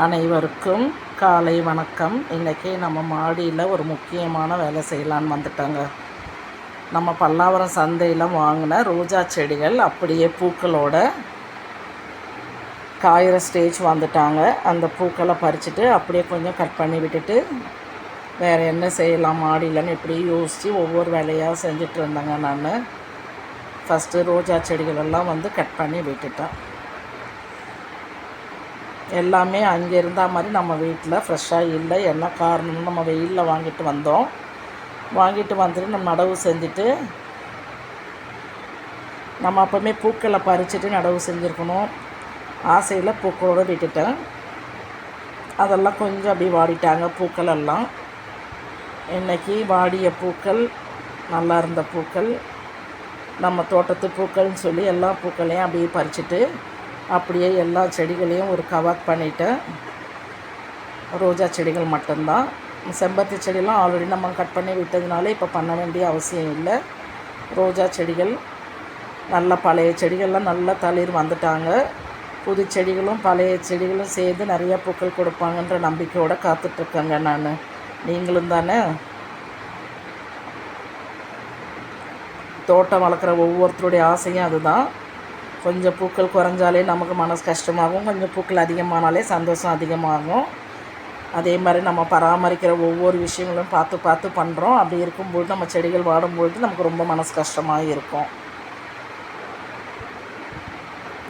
அனைவருக்கும் காலை வணக்கம். இன்றைக்கி நம்ம மாடியில் ஒரு முக்கியமான வேலை செய்யலான்னு வந்துட்டோங்க. நம்ம பல்லாவரம் சந்தையில் வாங்கின ரோஜா செடிகள் அப்படியே பூக்களோட காயிற ஸ்டேஜ் வந்துட்டாங்க. அந்த பூக்களை பறிச்சுட்டு அப்படியே கொஞ்சம் கட் பண்ணி விட்டுட்டு வேறு என்ன செய்யலாம் மாடியிலன்னு இப்படி யோசித்து ஒவ்வொரு வேலையாக செஞ்சுட்டு இருந்தேங்க நான். ஃபஸ்ட்டு ரோஜா செடிகளெல்லாம் வந்து கட் பண்ணி விட்டுட்டேன். எல்லாமே அங்கே இருந்தா மாதிரி நம்ம வீட்டில் ஃப்ரெஷ்ஷாக இல்லை. என்ன காரணம்னு நம்ம வெயிலில் வாங்கிட்டு வந்தோம். வாங்கிட்டு வந்துட்டு நம்ம நடவு செஞ்சுட்டு நம்ம அப்போவுமே பூக்களை பறிச்சுட்டு நடவு செஞ்சுருக்கணும். ஆசையில் பூக்களோடு விட்டுட்டேன். அதெல்லாம் கொஞ்சம் அப்படியே வாடிட்டாங்க பூக்கள் எல்லாம். இன்றைக்கி வாடிய பூக்கள் நல்லா இருந்த பூக்கள் நம்ம தோட்டத்து பூக்கள்னு சொல்லி எல்லா பூக்களையும் அப்படியே பறிச்சுட்டு அப்படியே எல்லா செடிகளையும் ஒரு கவர் பண்ணிவிட்டு ரோஜா செடிகள் மட்டும்தான். செம்பருத்தி செடியெல்லாம் ஆல்ரெடி நம்ம கட் பண்ணி விட்டதுனால இப்போ பண்ண வேண்டிய அவசியம் இல்லை. ரோஜா செடிகள் நல்ல பழைய செடிகள்லாம் நல்லா தளிர் வந்துட்டாங்க. புது செடிகளும் பழைய செடிகளும் சேர்ந்து நிறையா பூக்கள் கொடுப்பாங்கன்ற நம்பிக்கையோடு காத்துட்ருக்கேங்க நான். நீங்களும் தானே? தோட்டம் வளர்க்குற ஒவ்வொருத்தருடைய ஆசையும் அதுதான். கொஞ்சம் பூக்கள் குறைஞ்சாலே நமக்கு மனசு கஷ்டமாகும். கொஞ்சம் பூக்கள் அதிகமானாலே சந்தோஷம் அதிகமாகும். அதே மாதிரி நம்ம பராமரிக்கிற ஒவ்வொரு விஷயங்களும் பார்த்து பார்த்து பண்ணுறோம் அப்படி இருக்கும்போது நம்ம செடிகள் வாடும்பொழுது நமக்கு ரொம்ப மனசு கஷ்டமாக இருக்கும்.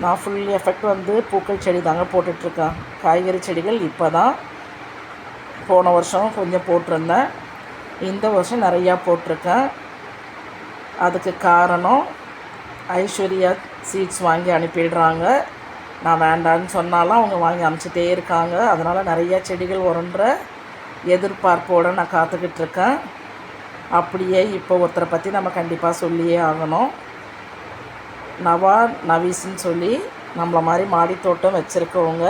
நான் ஃபுல் எஃபெக்ட் வந்து பூக்கள் செடி தாங்க போட்டுட்ருக்கேன். காய்கறி செடிகள் இப்போ தான் போன வருஷம் கொஞ்சம் போட்டிருந்தேன். இந்த வருஷம் நிறையா போட்டிருக்கேன். அதுக்கு காரணம் ஐஸ்வர்யா சீட்ஸ் வாங்கி அனுப்பிடுறாங்க. நான் வேண்டான்னு சொன்னாலும் அவங்க வாங்கி அனுப்பிச்சிட்டே இருக்காங்க. அதனால் நிறையா செடிகள் வருன்ற எதிர்பார்ப்போடு நான் காத்துக்கிட்டு இருக்கேன். அப்படியே இப்போ ஒருத்தரை பற்றி நம்ம கண்டிப்பாக சொல்லியே ஆகணும். நவா நவீஸ்ன்னு சொல்லி நம்மளை மாதிரி மாடித்தோட்டம் வச்சுருக்கவங்க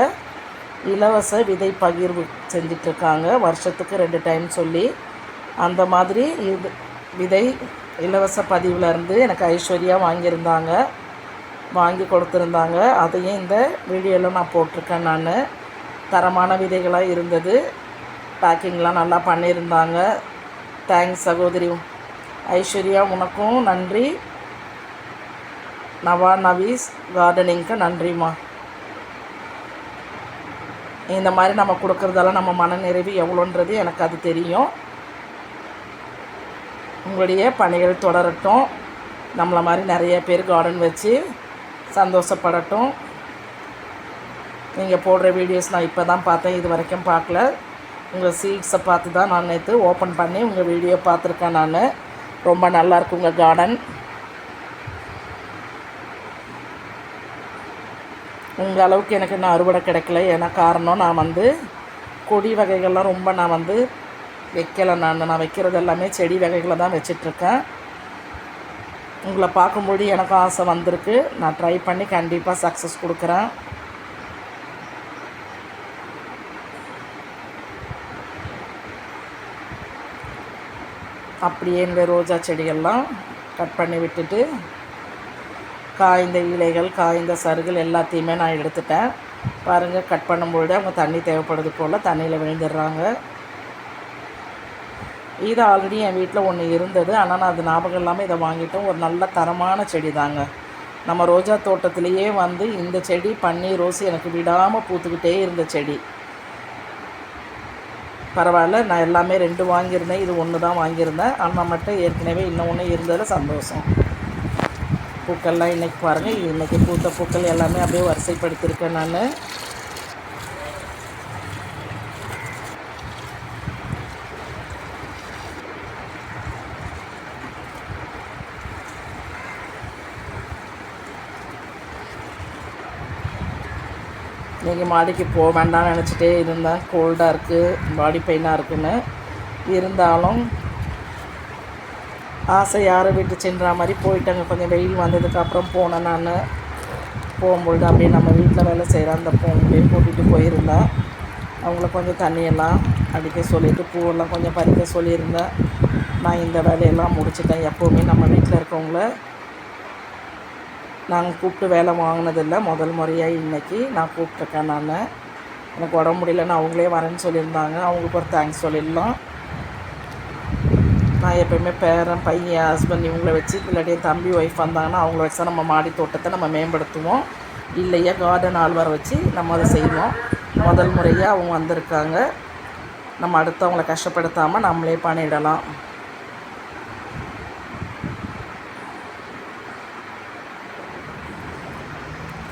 இலவச விதை பகிர்வு செஞ்சிட்ருக்காங்க வருஷத்துக்கு ரெண்டு டைம் சொல்லி அந்த மாதிரி இது விதை இலவச பதிவில் இருந்து எனக்கு ஐஸ்வர்யா வாங்கியிருந்தாங்க. வாங்கி கொடுத்துருந்தாங்க. அதையும் இந்த வீடியோவில் நான் போட்டிருக்கேன் நான். தரமான விதைகளாக இருந்தது. பேக்கிங்லாம் நல்லா பண்ணியிருந்தாங்க. தேங்க்ஸ் சகோதரி. ஐஸ்வர்யா உனக்கும் நன்றி. நவா நவீஸ் கார்டனிங்க்கு நன்றிம்மா. இந்த மாதிரி நம்ம கொடுக்குறதால நம்ம மனநிறைவு எவ்வளோன்றது எனக்கு அது தெரியும். உங்களுடைய பணிகள் தொடரட்டும். நம்மளை மாதிரி நிறைய பேர் கார்டன் வச்சு சந்தோஷப்படட்டும். நீங்கள் போடுற வீடியோஸ் நான் இப்போ தான் பார்த்தேன் இது வரைக்கும் பார்க்கல. உங்கள் சீட்ஸை பார்த்து தான் நான் நேற்று ஓப்பன் பண்ணி உங்கள் வீடியோ பார்த்துருக்கேன் நான். ரொம்ப நல்லாயிருக்கு உங்கள் கார்டன் உங்கள் அளவுக்கு எனக்கு இன்னும் அறுவடை கிடைக்கல. ஏன்னா காரணம் நான் வந்து கொடி வகைகள்லாம் ரொம்ப நான் வந்து வைக்கலை நான். நான் வைக்கிறது எல்லாமே செடி வகைகளை தான் வச்சிட்ருக்கேன். உங்களை பார்க்கும்போது எனக்கும் ஆசை வந்திருக்கு. நான் ட்ரை பண்ணி கண்டிப்பாக சக்ஸஸ் கொடுக்குறேன். அப்படியே இந்த ரோஜா செடிகள்லாம் கட் பண்ணி விட்டுட்டு காய்ந்த இலைகள் காய்ந்த சருகள் எல்லாத்தையுமே நான் எடுத்துட்டேன். பாருங்கள் கட் பண்ணும்பொழுது அவங்க தண்ணி தேவைப்படுது போல் தண்ணியில் விழுந்துடுறாங்க. இது ஆல்ரெடி என் வீட்டில் ஒன்று இருந்தது. ஆனால் நான் அது ஞாபகம் இல்லாமல் இதை வாங்கிட்டோம். ஒரு நல்ல தரமான செடி தாங்க நம்ம ரோஜா தோட்டத்திலேயே வந்து இந்த செடி பன்னீர் ரோஸ் எனக்கு விடாமல் பூத்துக்கிட்டே இருந்த செடி. பரவாயில்ல நான் எல்லாமே ரெண்டு வாங்கியிருந்தேன். இது ஒன்று தான் வாங்கியிருந்தேன். ஆனால் மட்டும் ஏற்கனவே இன்னும் ஒன்று இருந்ததில் சந்தோஷம். பூக்கள்லாம் இன்றைக்கி பாருங்கள் இன்றைக்கி பூத்த பூக்கள் எல்லாமே அப்படியே வரிசைப்படுத்தியிருக்கேன் நான். இன்றைக்கி மாடிக்கு போக வேண்டாம்னு நினச்சிட்டே இருந்தேன் கோல்டாக இருக்குது பாடி பெயினாக இருக்குன்னு இருந்தாலும் ஆசை யாரை விட்டு சென்ற மாதிரி போயிட்டாங்க. கொஞ்சம் வெயில் வந்ததுக்கப்புறம் போனேன் நான். போகும்பொழுது அப்படியே நம்ம வீட்டில் வேலை செய்கிற அந்த பொங்கலையும் கூட்டிகிட்டு போயிருந்தேன் அவங்கள கொஞ்சம் தண்ணியெல்லாம் அடிக்க சொல்லிவிட்டு பூவெல்லாம் கொஞ்சம் பறிக்க சொல்லியிருந்தேன். நான் இந்த வேலையெல்லாம் முடிச்சிட்டேன். எப்போவுமே நம்ம வீட்டில் இருக்கவங்கள நாங்கள் கூப்பிட்டு வேலை வாங்கினதில்ல. முதல் முறையாக இன்றைக்கி நான் கூப்பிட்ருக்கேன் நான். எனக்கு உடம்பு முடியலன்னு அவங்களே வரேன்னு சொல்லியிருந்தாங்க. அவங்களுக்கு ஒரு தேங்க்ஸ் சொல்லிடலாம். நான் எப்பயுமே பேரன் பையன் ஹஸ்பண்ட் இவங்கள வச்சு இல்லாட்டி தம்பி ஒய்ஃப் வந்தாங்கன்னா அவங்கள வச்சு தான் நம்ம மாடி தோட்டத்தை நம்ம மேம்படுத்துவோம். இல்லையா கார்டன் ஆள் வச்சு நம்ம அதை செய்வோம். முதல் முறையாக அவங்க வந்திருக்காங்க. நம்ம அடுத்தவங்களை கஷ்டப்படுத்தாமல் நம்மளே பண்ணிடலாம்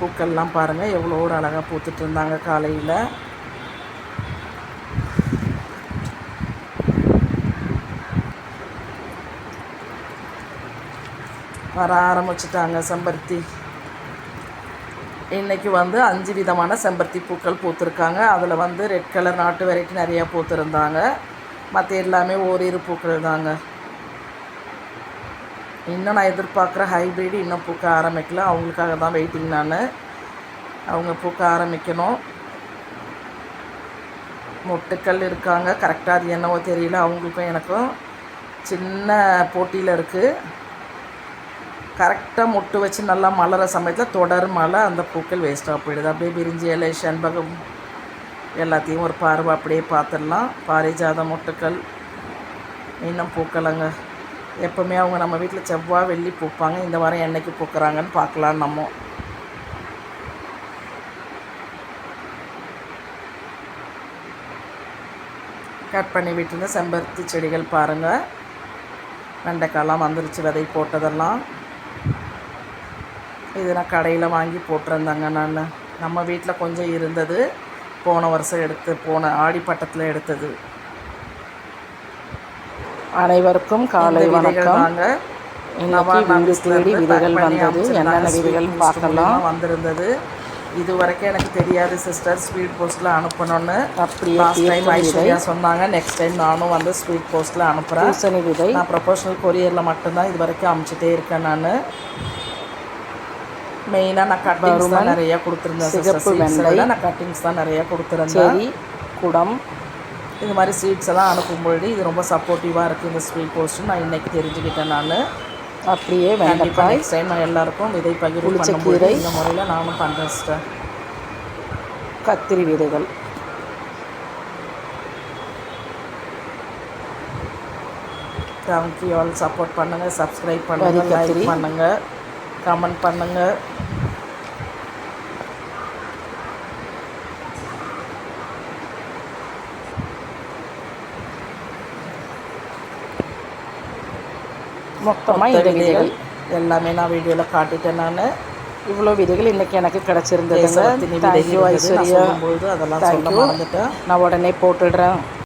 பூக்கள்லாம் பாருங்கள் எவ்வளோ ஒரு அழகாக பூத்துட்டு இருந்தாங்க காலையில். வர ஆரம்பிச்சிட்டாங்க செம்பருத்தி. இன்றைக்கி வந்து அஞ்சு விதமான செம்பருத்தி பூக்கள் பூத்துருக்காங்க. அதில் வந்து ரெட் கலர் நாட்டு வெரைட்டி நிறையா பூத்துருந்தாங்க. மற்ற எல்லாமே ஓரிரு பூக்கள் தாங்க. இன்னும் நான் எதிர்பார்க்குற ஹைப்ரிட் இன்னும் பூக்க ஆரம்பிக்கல. அவங்களுக்காக தான் வெயிட்டிங் நான். அவங்க பூக்க ஆரம்பிக்கணும். மொட்டுக்கள் இருக்காங்க. கரெக்டாக அது என்னவோ தெரியல. அவங்களுக்கும் எனக்கும் சின்ன போட்டியில் இருக்குது கரெக்டாக மொட்டு வச்சு நல்லா மலர சமயத்தில் தொடர் மழை அந்த பூக்கள் வேஸ்ட்டாக போயிடுது. அப்படியே பிரிஞ்சு இலை செண்பகம் எல்லாத்தையும் ஒரு பார்வை அப்படியே பார்த்துடலாம். பாரிஜாத மொட்டுக்கள் இன்னும் பூக்கலைங்க. எப்போவுமே அவங்க நம்ம வீட்டில் செவ்வாய் வெள்ளி பூப்பாங்க. இந்த வாரம் என்றைக்கு பூக்கிறாங்கன்னு பார்க்கலாம் நம்ம. கட் பண்ணி விட்டுருந்த செம்பருத்தி செடிகள் பாருங்கள் வெண்டைக்காய்லாம் வந்துருச்சு விதை போட்டதெல்லாம். இது நான் கடையில் வாங்கி போட்டிருந்தேங்க நான். நம்ம வீட்டில் கொஞ்சம் இருந்தது. போன வருஷம் எடுத்து போன ஆடிப்பட்டத்தில் எடுத்தது. அனைவருக்கும் காலை வணக்கம். இன்னைக்கு வீடு தேடி விதைகள் வந்தது. என்னென்ன விதைகள் பார்க்கலாம். வந்திருந்தது. இது வரைக்கும் எனக்கு தெரியாது சிஸ்டர் ஸ்பீட் போஸ்ட்டில் அனுப்பணும்னு. அப்படியே லாஸ்ட் டைம் ஐஸ்வர்யா சொன்னாங்க நெக்ஸ்ட் டைம் நானும் வந்து ஸ்பீட் போஸ்ட்டில் அனுப்புகிறேன் பூசணி விதை. நான் ப்ரொஃபஷனல் கொரியரில் மட்டும்தான் இது வரைக்கும் அமுச்சிட்டே இருக்கேன் நான். மெயினாக நான் கட்டிங்ஸ் தான் நிறையா கொடுத்துருந்தேன் சிகப்பு நான் கட்டிங்ஸ் தான் நிறையா கொடுத்துருந்தேன். குடம் இது மாதிரி ஸ்வீட்ஸ் எல்லாம் அனுப்பும்பொழுது இது ரொம்ப சப்போர்ட்டிவாக இருக்குது இந்த ஸ்வீட் போஸ்ட்டு நான் இன்றைக்கி தெரிஞ்சுக்கிட்டேன் நான். அப்படியே கண்டிப்பாக நெக்ஸ்ட் டைம் நான் எல்லாருக்கும் விதை பகிர்வு பண்ணும்போது. இந்த முறையில் நானும் பண்ணுறேன் சிஸ்டர் கத்திரி விதைகள். தேங்க்யூ ஆல் சப்போர்ட் பண்ணுங்கள் சப்ஸ்கிரைப் பண்ணுங்கள். லைக் பண்ணுங்கள் கமெண்ட் பண்ணுங்கள் மொத்தமாக இந்த விதைகள் எல்லாமே நான் வீடியோவில் காட்டிட்டேன் நான். இவ்வளோ விதைகள் இன்னைக்கு எனக்கு விதைகள் தேங்க்யூ ஐஸ்வர்யா. சொல்லும்போது அதெல்லாம் சொல்ல மறந்துட்டேன் நான் உடனே போட்டுடுறேன்.